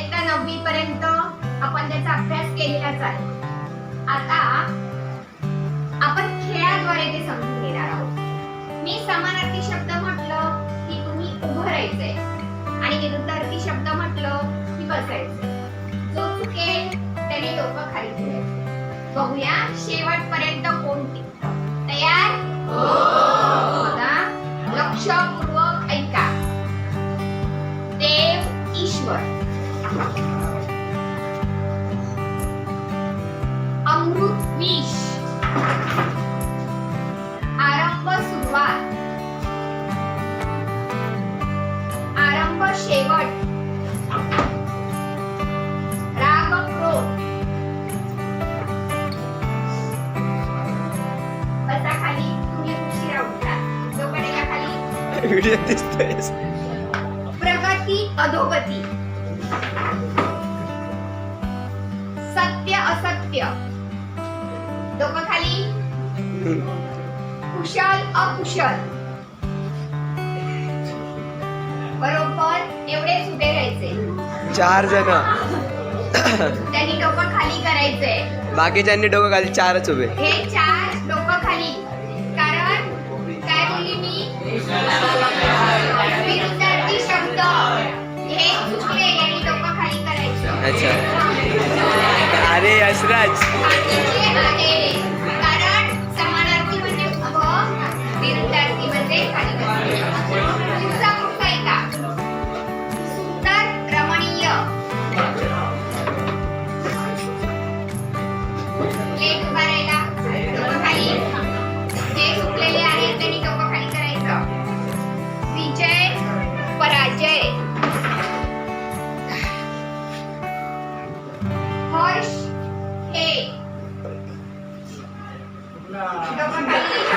इयत्ता नववी पर्यंत आपण त्याचा अभ्यास केलेलाच आहे. आता आपण खेळाद्वारे ते समजून घेणार आहोत. मी समानार्थी शब्द म्हटलं की तुम्ही उभं राहायचंय. आणि विरुद्धार्थी शब्द म्हटलं की बसायचंय. जो चुकेल त्याने लोक खाली बघूया शेवटपर्यंत कोण टिकत. तयार? हो. अमृत विष. आरंभ सुरुवात. आरंभ शेवट. राग क्रोध. बसा खाली तुम्ही उशिरा उठला. जोपर्यंत खाली. व्हिडिओ दिसतोय. प्रगती अधोगती. असत्य डोकं खाली कुशल अकुशल. बरोबर एवढेच उभे राहायचे. चार जण. त्यांनी डोकं खाली करायचंय बाकीच्यांनी डोकं खाली चारच उभे. हे चार डोकं खाली कारण काय बोलली मी? विरुद्धार्थी शब्द. हे चुकले यांनी डोकं खाली करायचं. अच्छा. अरे यशराज. बाकीचे आहे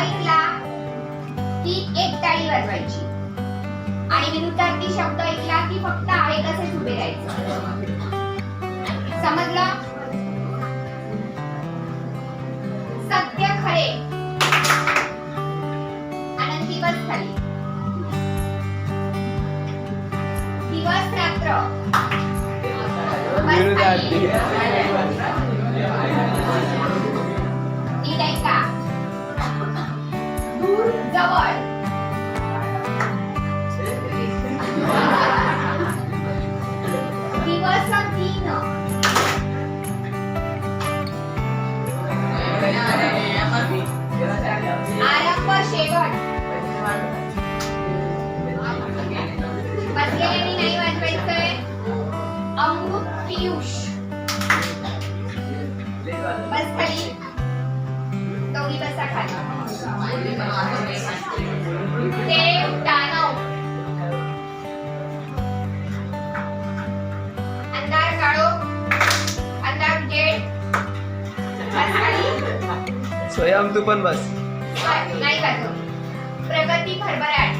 ऐकला की एक टाळी वाजवायची. आणि विरुद्धार्थी शब्द ऐकला की फक्त आहे तसेच उभे राहायचं. समजलं? सत्य खरे. आनंद दिवस खाली. दिवस रात्र. बसलेल्याने नाही वाजवायचंय अमृत पियुष दानव अंधार काळो अंधार स्वयं तू पण बस. नाही का प्रगती भरभराट.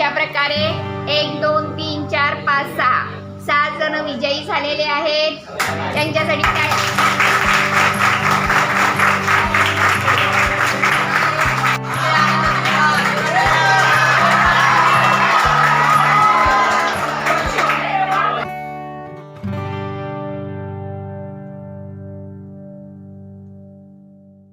अशा प्रकारे एक दोन तीन चार पाच सहा. सहा जण विजयी झालेले आहेत. त्यांच्यासाठी काय?